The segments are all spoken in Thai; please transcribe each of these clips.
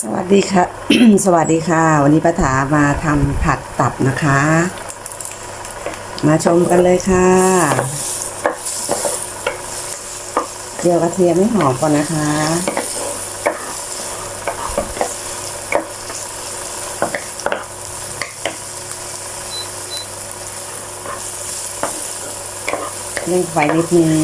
สวัสดีค่ะ สวัสดีค่ะ วันนี้ป้าถามาทำผัดตับนะคะ มาชมกันเลยค่ะเดี๋ยวกระเทียมให้หอมก่อนนะคะ เร่งไฟนิดนึง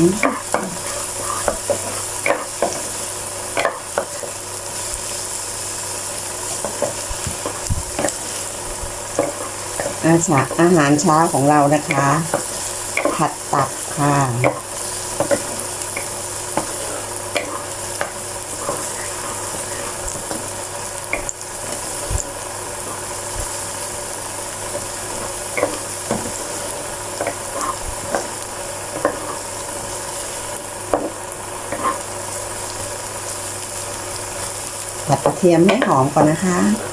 อาชาอาหารเช้าของเรานะคะ ผัดตับค่ะ ผัดกระเทียมให้หอมก่อนนะคะ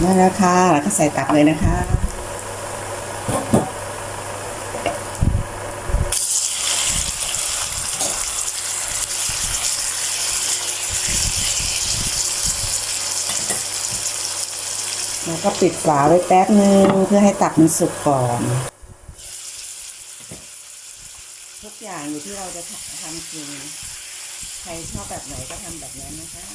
ได้แล้วค่ะ แล้วก็ใส่ตับเลยนะคะ แล้วก็ปิดฝาไว้แป๊บนึงเพื่อให้ตับมันสุกก่อน ทุกอย่างอยู่ที่เราจะทำกินใครชอบแบบไหนก็ทำแบบนั้นนะคะ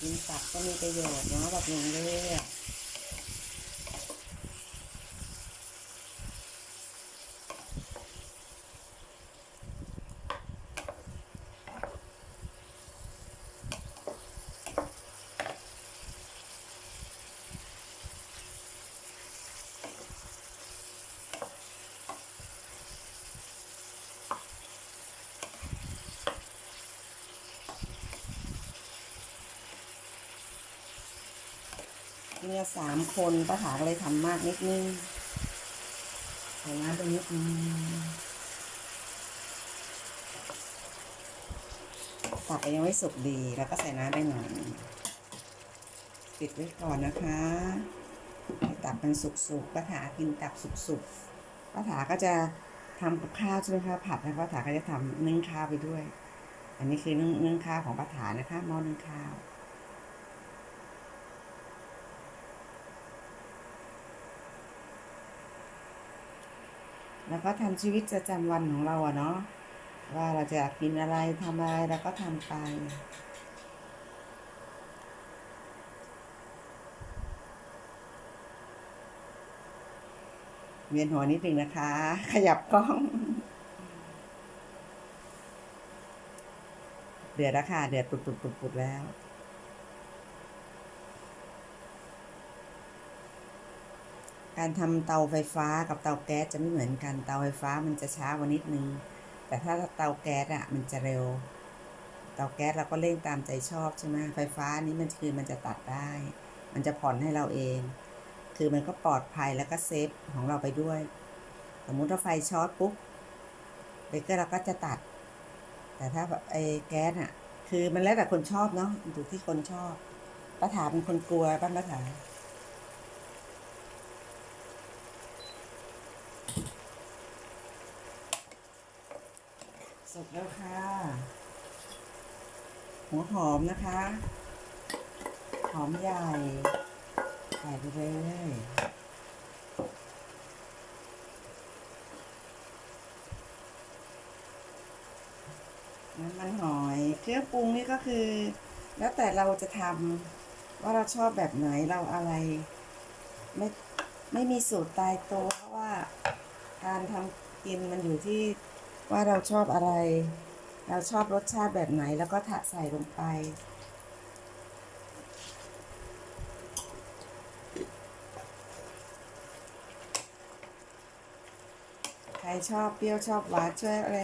กินตับก็มีประโยชน์เนาะแบบนี้เลือก เนี่ยสามคนป้าถาก็เลยทำมากนิดนึงใส่น้ำไปนิดนึงตับยังไม่สุกดีแล้วก็ใส่น้ำไปหน่อยปิดไว้ก่อนนะคะตับมันสุกๆป้าถากินตับสุกๆป้าถาก็จะทำกับข้าวใช่ไหมคะผัดแล้วป้าถาก็จะทำนึ่งข้าวไปด้วย อันนี้คือนึ่งนึ่งข้าวของป้าถานะคะหม้อนึ่งข้าว แล้วก็ทำชีวิตประจำวันของเราอะเนาะว่าเราจะกินอะไรทำอะไรแล้วก็ทำไป เวียนหัวนิดนึงนะคะ ขยับกล้อง เดือดแล้วค่ะ เดือดปุดปุดปุดปุดแล้ว การทำเตาไฟฟ้ากับเตาแก๊สจะไม่เหมือนกัน เตาไฟฟ้ามันจะช้ากว่านิดนึง แต่ถ้าเตาแก๊สอะมันจะเร็ว เตาแก๊สเราก็เร่งตามใจชอบใช่ไหมไฟฟ้านี้มันคือมันจะตัดได้ มันจะผ่อนให้เราเอง คือมันก็ปลอดภัยแล้วก็เซฟของเราไปด้วย สมมุติถ้าไฟช็อตปุ๊บเบเกอร์เราก็จะตัด แต่ถ้าแบบไอ้แก๊สอะ คือมันแล้วแต่คนชอบเนาะอยู่ที่คนชอบป้าถาเป็นคนกลัวป้าป้าถา สุกแล้วค่ะ หัวหอมนะคะ หอมใหญ่ใส่ไปเลยน้ำมันหอย เครื่องปรุงนี่ก็คือ แล้วแต่เราจะทำว่าเราชอบแบบไหนเราอะไร ไม่ไม่มีสูตรตายตัวเพราะว่าการทำกินมันอยู่ที่ ว่าเราชอบอะไร เราชอบรสชาติแบบไหนแล้วก็ถะใส่ลงไป ใครชอบเปรี้ยวชอบหวานช่วยอะไร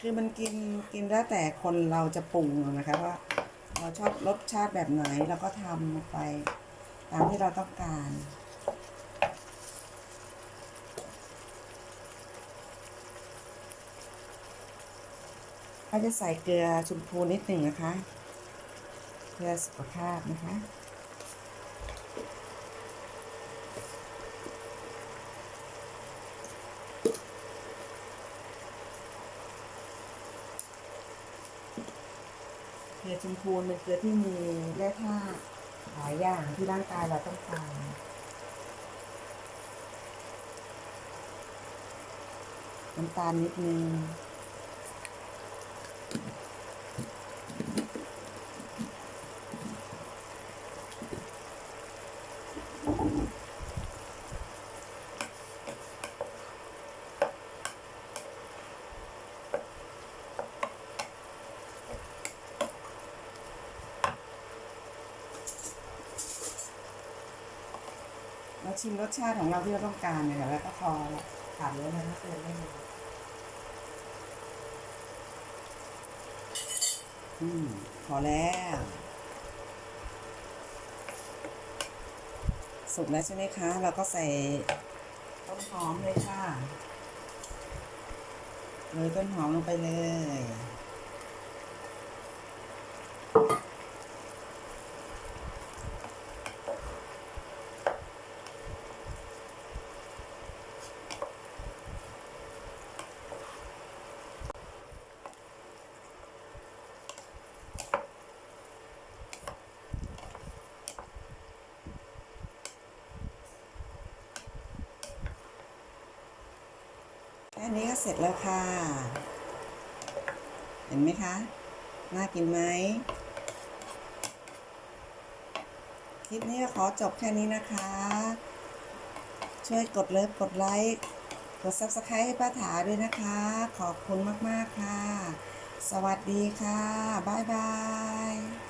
คือมันกินกินแล้วแต่คนเราจะปรุงนะคะว่าเราชอบรสชาติแบบไหนเราก็ทำลงไป ตามที่เราต้องการ ก็จะใส่เกลือชมพูนิดหนึ่งนะคะ เพื่อสุขภาพนะคะ เกลือชมพูเป็นเกลือที่มีแร่ธาตุหลายอย่างที่ร่างกายเราต้องการน้ำตาลนิดนึง ชิมรสชาติของเราที่เราต้องการเนี่ยแล้วก็พอละขาดเลยนะคะเติมได้เลยอืมพอแล้วสุกแล้วใช่ไหมคะ เราก็ใส่ต้นหอมเลยค่ะโรยต้นหอมลงไปเลย แค่นี้ก็เสร็จแล้วค่ะ เห็นไหมคะ น่ากินไหมคลิปนี้ก็ขอจบแค่นี้นะคะ ช่วยกดเลิฟกดไลค์ กด Subscribe ให้ป้าถาด้วยนะคะ ขอบคุณมาก ๆ ค่ะ สวัสดีค่ะ บ๊ายบาย